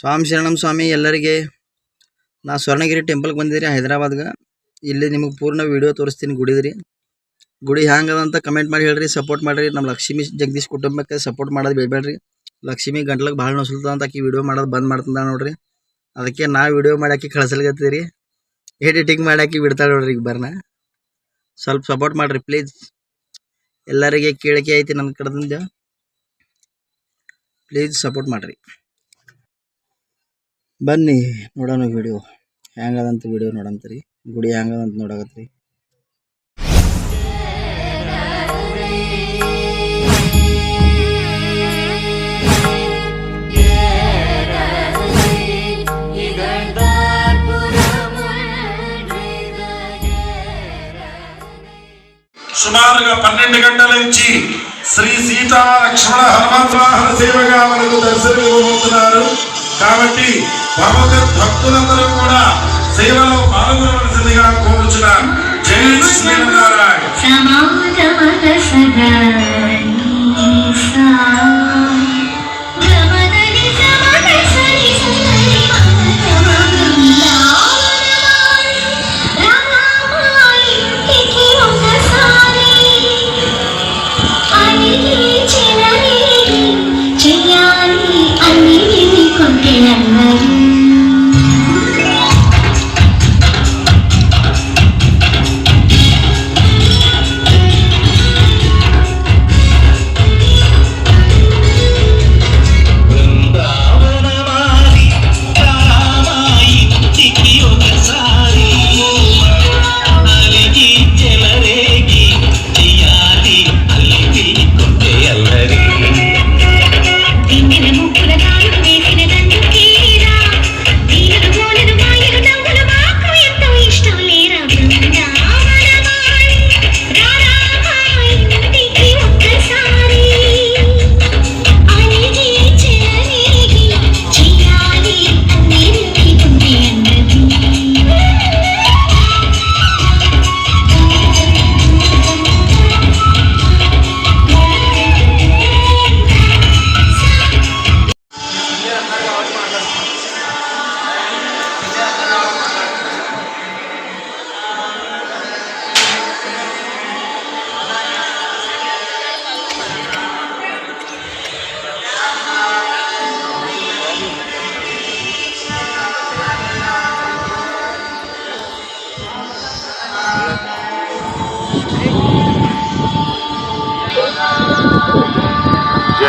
ಸ್ವಾಮಿ ಶರಣಂ ಸ್ವಾಮಿ, ಎಲ್ಲರಿಗೆ ನಾ ಸ್ವರ್ಣಗಿರಿ ಟೆಂಪಲ್ಗೆ ಬಂದಿದ್ರಿ, ಹೈದರಾಬಾದ್ಗೆ. ಇಲ್ಲಿ ನಿಮಗೆ ಪೂರ್ಣ ವಿಡಿಯೋ ತೋರಿಸ್ತೀನಿ, ಗುಡಿದ್ರಿ. ಗುಡಿ ಅಂತ ಕಮೆಂಟ್ ಮಾಡಿ ಹೇಳ್ರಿ ಸಪೋರ್ಟ್ ಮಾಡಿರಿ. ನಮ್ಮ ಲಕ್ಷ್ಮಿ ಜಗದೀಶ್ ಕುಟುಂಬಕ್ಕೆ ಸಪೋರ್ಟ್ ಮಾಡೋದು ಬೇಡಬೇಡ್ರಿ ಲಕ್ಷ್ಮಿ ಗಂಟ್ಲಕ್ಕೆ ಭಾಳ ನೋಸಲ್ತದ ಅಂತ ಆಕಿ ವಿಡಿಯೋ ಮಾಡೋದು ಬಂದ್ ಮಾಡ್ತಂದ ನೋಡ್ರಿ. ಅದಕ್ಕೆ ನಾ ವಿಡಿಯೋ ಮಾಡಾಕಿ ಕಳ್ಸಲ್ಗತ್ತೀರಿ. ಎಡಿಟಿಂಗ್ ಮಾಡಾಕಿ ಬಿಡ್ತಾಳೆ ನೋಡ್ರಿ ಈಗ ಬರ್ನ ಸ್ವಲ್ಪ ಸಪೋರ್ಟ್ ಮಾಡಿರಿ ಪ್ಲೀಸ್ ಎಲ್ಲರಿಗೆ ಕೇಳಿಕೆ ಐತಿ ನನ್ನ ಕಡೆದಿಂದ. ಪ್ಲೀಸ್ ಸಪೋರ್ಟ್ ಮಾಡಿರಿ. ಬನ್ನಿ ನೋಡೋಣ ವಿಡಿಯೋ ಹೆಂಗದಂತ ವಿಡಿಯೋ ನೋಡಂತ್ರಿ ಗುಡಿ ಹೆಂಗದಂತ ನೋಡಕತ್ರಿ సుమారుగా పన్నెండు గంటల నుంచి శ్రీ సీతా లక్ష్మణ హనుమంత వాహన సేవగా మనకు దర్శనం ఇవ్వబోతున్నారు కాబట్టి భగవద్ భక్తులందరూ కూడా సేవలో పాల్గొనవలసిందిగా కోరుచున్నాను. Nàng ấy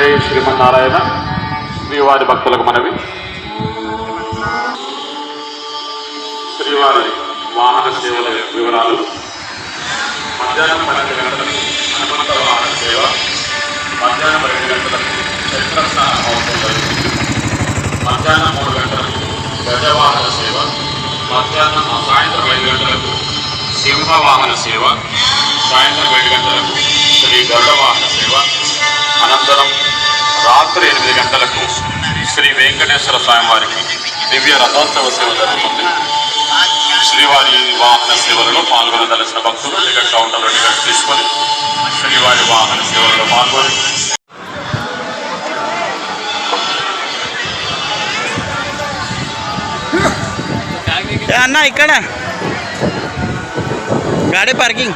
జయ శ్రీమన్నారాయణ శ్రీవారి భక్తులకు మనవి. శ్రీవారి వాహన సేవల వివరాలు. మధ్యాహ్నం పన్నెండు గంటలకు హనుమంత వాహన సేవ. మధ్యాహ్నం రెండు గంటలకు చక్రస్నాన మహోత్సవం జరుగుతుంది మధ్యాహ్నం మూడు గంటలకు గజవాహన సేవ. మధ్యాహ్నం సాయంత్రం ఐదు గంటలకు సింహ వాహన సేవ. సాయంత్రం ఏడు గంటలకు శ్రీ గరుడ సేవ. అనంతరం రాత్రి ఎనిమిది గంటలకు శ్రీ వెంకటేశ్వర స్వామి వారికి దివ్య రథోత్సవ సేవ జరుగుతుంది. శ్రీవారి వాహన సేవలలో పాల్గొనదలసిన భక్తులు టికెట్ కౌంటర్లో టికెట్ తీసుకొని శ్రీవారి వాహన సేవలలో పాల్గొని అన్న ఇక్కడ. గాడి పార్కింగ్.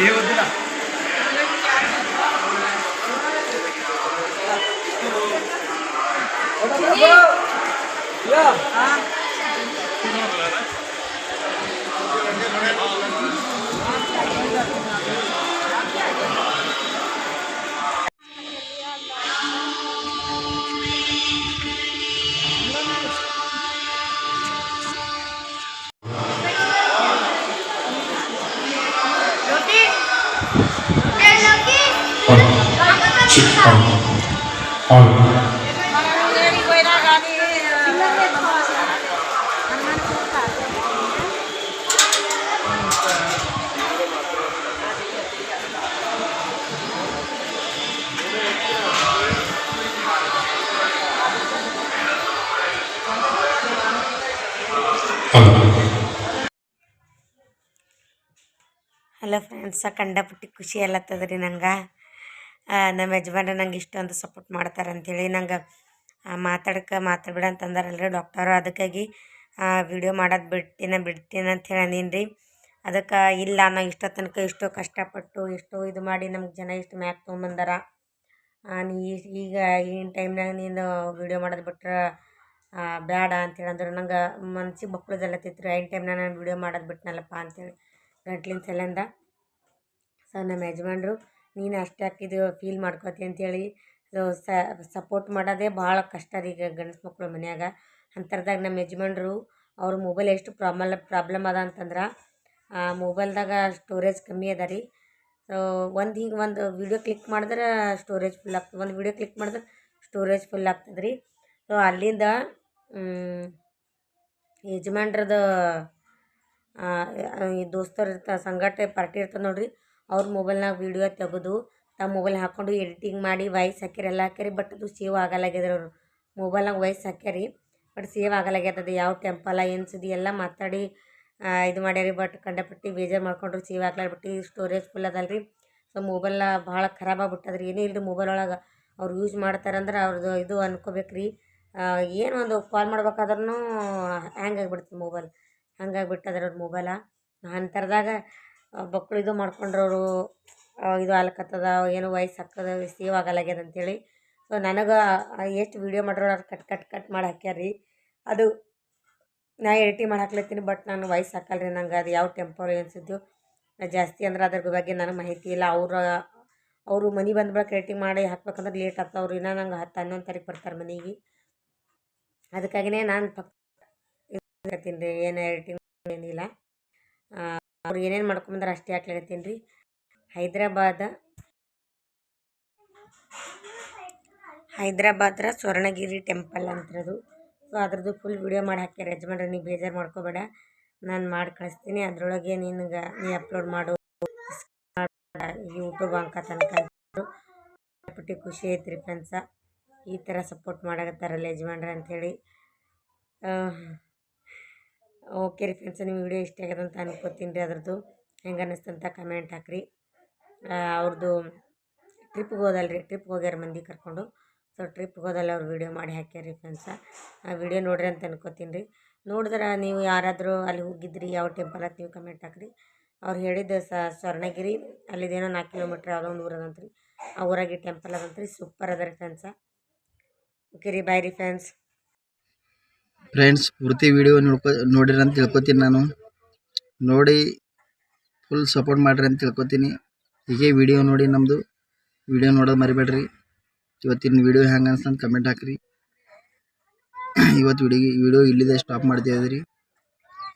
ఏ వద్దునా Yeah. ಹಲೋ ಫ್ರೆಂಡ್ಸ ಕಂಡಪಟ್ಟಿ ಖುಷಿ ಅಲ್ಲತ್ತದ್ರಿ ನಂಗೆ. ನಮ್ಮ ಯಜಮಾನ್ರು ನಂಗೆ ಇಷ್ಟೊಂದು ಸಪೋರ್ಟ್ ಮಾಡ್ತಾರೆ ಅಂಥೇಳಿ ನಂಗೆ ಮಾತಾಡಕ್ಕೆ ಮಾತಾಡ್ಬೇಡ ಅಂತಂದಾರಲ್ರಿ ಡಾಕ್ಟರು ಅದಕ್ಕಾಗಿ ವಿಡಿಯೋ ಮಾಡೋದು ಬಿಡ್ತೀನಿ ಬಿಡ್ತೀನಿ ಅಂತ ಹೇಳಿ ಅಂದೀನಿ ರೀ ಅದಕ್ಕೆ ಇಲ್ಲ ನಾ ಇಷ್ಟೋ ತನಕ ಇಷ್ಟೋ ಕಷ್ಟಪಟ್ಟು, ಎಷ್ಟೋ ಇದು ಮಾಡಿ ನಮ್ಗೆ ಜನ ಇಷ್ಟು ಮ್ಯಾಕ್ ತೊಗೊಂಬಂದಾರ. ನೀ ಈಗ ಈಗಿನ ಟೈಮ್ನಾಗ ನೀನು ವಿಡಿಯೋ ಮಾಡೋದು ಬಿಟ್ರೆ ಬೇಡ ಅಂತೇಳಿ ಅಂದ್ರೆ ನಂಗೆ ಮನ್ಸಿಗೆ ಬಕ್ಕುಳದಲ್ಲತ್ತಿತ್ತು ರೀ ಐನ್ ಟೈಮ್ನಾಗ ನಾನು ವಿಡಿಯೋ ಮಾಡೋದು ಬಿಟ್ನಲ್ಲಪ್ಪ ಅಂತೇಳಿ ಗಂಟ್ಲಿನ ಸಲಿಂದ. ಸೊ ನಮ್ಮ ಯಜಮಾನ್ರು, ನೀನು ಅಷ್ಟು ಹಾಕಿದ್ದು ಫೀಲ್ ಮಾಡ್ಕೋತಿ ಅದು ಸಪೋರ್ಟ್ ಮಾಡೋದೇ ಭಾಳ ಕಷ್ಟ ರೀ ಈಗ ಗಂಡಸು ಮಕ್ಕಳು ಮನ್ಯಾಗ. ಅಂಥರ್ದಾಗ ನಮ್ಮ ಯಜಮಾನ್ರು, ಅವ್ರ ಮೊಬೈಲ್ ಎಷ್ಟು ಪ್ರಾಬ್ಲಮ್ ಪ್ರಾಬ್ಲಮ್ ಅದ ಅಂತಂದ್ರೆ, ಆ ಮೊಬೈಲ್ದಾಗ ಸ್ಟೋರೇಜ್ ಕಮ್ಮಿ ಅದ ರೀ. ಸೊ ಒಂದು ಹಿಂಗೆ ಒಂದು ವಿಡಿಯೋ ಕ್ಲಿಕ್ ಮಾಡಿದ್ರೆ ಸ್ಟೋರೇಜ್ ಫುಲ್ ಆಗ್ತದೆ, ಒಂದು ವಿಡಿಯೋ ಕ್ಲಿಕ್ ಮಾಡಿದ್ರೆ ಸ್ಟೋರೇಜ್ ಫುಲ್ ಆಗ್ತದೆ ರೀ. ಸೊ ಅಲ್ಲಿಂದ ಯಜಮಾನ್ರದ್ದು ಈ ದೋಸ್ತರು ಇರ್ತಾರೆ ಸಂಗಟ ಪಾರ್ಟಿ ಇರ್ತದೆ ನೋಡ್ರಿ ಅವ್ರ ಮೊಬೈಲ್ನಾಗ ವೀಡಿಯೋ ತೆಗೆದು ತಮ್ಮ ಮೊಬೈಲ್ ಹಾಕ್ಕೊಂಡು ಎಡಿಟಿಂಗ್ ಮಾಡಿ ವಾಯ್ಸ್ ಹಾಕ್ಯಾರ ಎಲ್ಲ ಹಾಕ್ಯಾರಿ ಬಟ್ ಅದು ಸೇವ್ ಆಗಲ್ಲಾಗ್ಯದ್ರಿ ಅವರು. ಮೊಬೈಲ್ನಾಗ ವಾಯ್ಸ್ ಹಾಕ್ಯಾರಿ ಬಟ್ ಸೇವ್ ಆಗಲ್ಲಾಗ್ಯದ ಅದು ಯಾವ ಟೆಂಪಲ ಏನು ಸುದ್ದಿ ಎಲ್ಲ ಮಾತಾಡಿ ಇದು ಮಾಡ್ಯಾರಿ ಬಟ್ ಕಂಡಪಟ್ಟಿ ಬೇಜಾರು ಮಾಡ್ಕೊಂಡ್ರು ಸೇವ್ ಆಗ್ಲಾರ್ಬಿಟ್ಟು ಸ್ಟೋರೇಜ್ ಫುಲ್ ಅದಲ್ರಿ. ಸೊ ಮೊಬೈಲ್ನ ಭಾಳ ಖರಾಬ್ ಆಗ್ಬಿಟ್ಟದ್ರಿ. ಏನೂ ಇಲ್ಲರಿ ಮೊಬೈಲ್ ಒಳಗೆ. ಅವ್ರು ಯೂಸ್ ಮಾಡ್ತಾರಂದ್ರೆ ಅವ್ರದ್ದು ಇದು ಅನ್ಕೋಬೇಕು ರೀ ಏನು ಒಂದು ಕಾಲ್ ಮಾಡ್ಬೇಕಾದ್ರೂ ಹ್ಯಾಂಗ್ ಆಗಿಬಿಡ್ತದೆ ಮೊಬೈಲ್? ಹಂಗಾಗಿಬಿಟ್ಟದ್ರಿ ಅವ್ರ ಮೊಬೈಲ. ಅಂಥರ್ದಾಗ ಬಕ್ಕಳು ಇದು ಮಾಡ್ಕೊಂಡ್ರವರು ಇದು ಆಗ್ಲಕತ್ತದ ಏನು ವಯಸ್ಸು ಹಾಕದ ಸೇವ್ ಆಗಲ್ಲಾಗ್ಯದ ಅಂತೇಳಿ. ಸೊ ನನಗೆ ಎಷ್ಟು ವೀಡಿಯೋ ಮಾಡ್ರೋ ಅದು ಕಟ್ ಕಟ್ ಕಟ್ ಮಾಡಿ ಹಾಕ್ಯಾರಿ ಅದು ನಾ ಎಡಿಟಿಂಗ್ ಮಾಡಿ ಹಾಕ್ಲತ್ತೀನಿ ಬಟ್ ನಾನು ವಯಸ್ಸು ಹಾಕಲ್ರಿ ನಂಗೆ, ಅದು ಯಾವ ಟೆಂಪರ್ ಅನ್ಸಿದ್ದು ಜಾಸ್ತಿ ಅಂದ್ರೆ ಅದ್ರ ಬಗ್ಗೆ ನನಗೆ ಮಾಹಿತಿ ಇಲ್ಲ. ಅವ್ರ, ಅವರು ಮನೆ ಬಂದ ಬಳಿಕ ಎಡಿಟಿಂಗ್ ಮಾಡಿ ಹಾಕ್ಬೇಕಂದ್ರೆ ಲೇಟ್ ಆಗ್ತಾವ್ರಿ. ಇನ್ನೂ ನಂಗೆ ಹತ್ತು, ಹನ್ನೊಂದು ತಾರೀಕು ಬರ್ತಾರೆ ಮನೆಗೆ. ಅದಕ್ಕಾಗಿಯೇ ನಾನು ಪಕ್ ರೀ, ಏನು ಎಡಿಟಿಂಗ್ ಏನಿಲ್ಲ. ಅವ್ರು ಏನೇನು ಮಾಡ್ಕೊಂಬಂದ್ರೆ ಅಷ್ಟೇ ಹಾಕ್ಲಿಕತ್ತೀನಿ ರೀ ಹೈದ್ರಾಬಾದ ಹೈದ್ರಾಬಾದ್ರ ಸ್ವರ್ಣಗಿರಿ ಟೆಂಪಲ್ ಅಂತಿರೋದು. ಸೊ ಅದ್ರದ್ದು ಫುಲ್ ವಿಡಿಯೋ ಮಾಡಿ ಹಾಕ್ಯಾರ ಯಜಮಾನ್ರೆ, ನೀವು ಬೇಜಾರು ಮಾಡ್ಕೋಬೇಡ. ನಾನು ಮಾಡಿ ಕಳಿಸ್ತೀನಿ. ಅದರೊಳಗೆ ನಿನಗೆ, ನೀ ಅಪ್ಲೋಡ್ ಮಾಡು. ಯೂಟ್ಯೂಬ್ ಅಂಕ ತನಕ ಪಟ್ಟಿ ಖುಷಿ ಐತ್ರಿ ಫ್ರೆಂಡ್ಸ ಈ ಥರ ಸಪೋರ್ಟ್ ಮಾಡಕತ್ತಾರಲ್ಲ ಯಜಮಾನ್ರೆ ಅಂಥೇಳಿ ಓಕೆ ರೀ ಫ್ರೆಂಡ್ಸ್ ನಿಮ್ಮ ವಿಡಿಯೋ ಇಷ್ಟ ಆಗ್ಯದ ಅಂತ ಅನ್ಕೋತೀನಿ ರೀ ಅದ್ರದ್ದು. ಹೆಂಗೆ ಅನ್ನಿಸ್ತಂತ ಕಮೆಂಟ್ ಹಾಕ್ರಿ. ಅವ್ರದ್ದು ಟ್ರಿಪ್ಗೆ ಹೋದಲ್ರಿ ಟ್ರಿಪ್ಗೆ ಹೋಗ್ಯಾರ ಮಂದಿ ಕರ್ಕೊಂಡು. ಸೊ ಟ್ರಿಪ್ಗೆ ಹೋದಲ್ಲ ಅವ್ರು ವಿಡಿಯೋ ಮಾಡಿ ಹಾಕ್ಯಾರ ಫ್ರೆಂಡ್ಸ ಆ ವೀಡಿಯೋ ನೋಡ್ರಿ ಅಂತ ಅನ್ಕೋತೀನಿ ರೀ. ನೋಡಿದ್ರೆ ನೀವು ಯಾರಾದರೂ ಅಲ್ಲಿ ಹೋಗಿದ್ರಿ, ಯಾವ ಟೆಂಪಲ್ ಅಂತ ನೀವು ಕಮೆಂಟ್ ಹಾಕ್ರಿ. ಅವ್ರು ಹೇಳಿದ್ದು ಸ್ವರ್ಣಗಿರಿ, ಅಲ್ಲಿದೇನೋ ನಾಲ್ಕು ಕಿಲೋಮೀಟ್ರ್ ಯಾವುದೋ ಒಂದು ಊರದಂತ್ರಿ. ಆ ಊರಾಗಿ ಟೆಂಪಲ್ ಅದಂತ್ರಿ. ಸೂಪರ್ ಅದ ರೀ ಫ್ರೆಂಡ್ಸ ಓಕೆ ರೀ ಬಾಯ್ ರೀ ಫ್ರೆಂಡ್ಸ್ ಫ್ರೆಂಡ್ಸ್ ಪೂರ್ತಿ ವಿಡಿಯೋ ನೋಡ್ಕೊ ನೋಡಿರಿ ಅಂತ ತಿಳ್ಕೊತೀನಿ ನಾನು. ನೋಡಿ ಫುಲ್ ಸಪೋರ್ಟ್ ಮಾಡಿರಿ ಅಂತ ತಿಳ್ಕೊತೀನಿ. ಹೀಗೆ ವಿಡಿಯೋ ನೋಡಿ ನಮ್ಮದು ವಿಡಿಯೋ ನೋಡೋದು ಮರಿಬೇಡ್ರಿ. ಇವತ್ತಿನ ವಿಡಿಯೋ ಹೆಂಗೆ ಅನ್ಸ್ತಂತ ಕಮೆಂಟ್ ಹಾಕ್ರಿ. ಇವತ್ತು ವಿಡಿಯೋ ವಿಡಿಯೋ ಇಲ್ಲಿದೆ ಸ್ಟಾಪ್ ಮಾಡ್ತಾ ಇದ್ದೀರಿ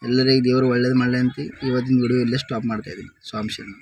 ಎಲ್ಲರಿಗೆ ದೇವರು ಒಳ್ಳೇದು ಮಾಡಲಿ ಅಂತ. ಇವತ್ತಿನ ವಿಡಿಯೋ ಇಲ್ಲೇ ಸ್ಟಾಪ್ ಮಾಡ್ತಾಯಿದ್ದೀನಿ ಸ್ವಾಮಿ ಶರಣ.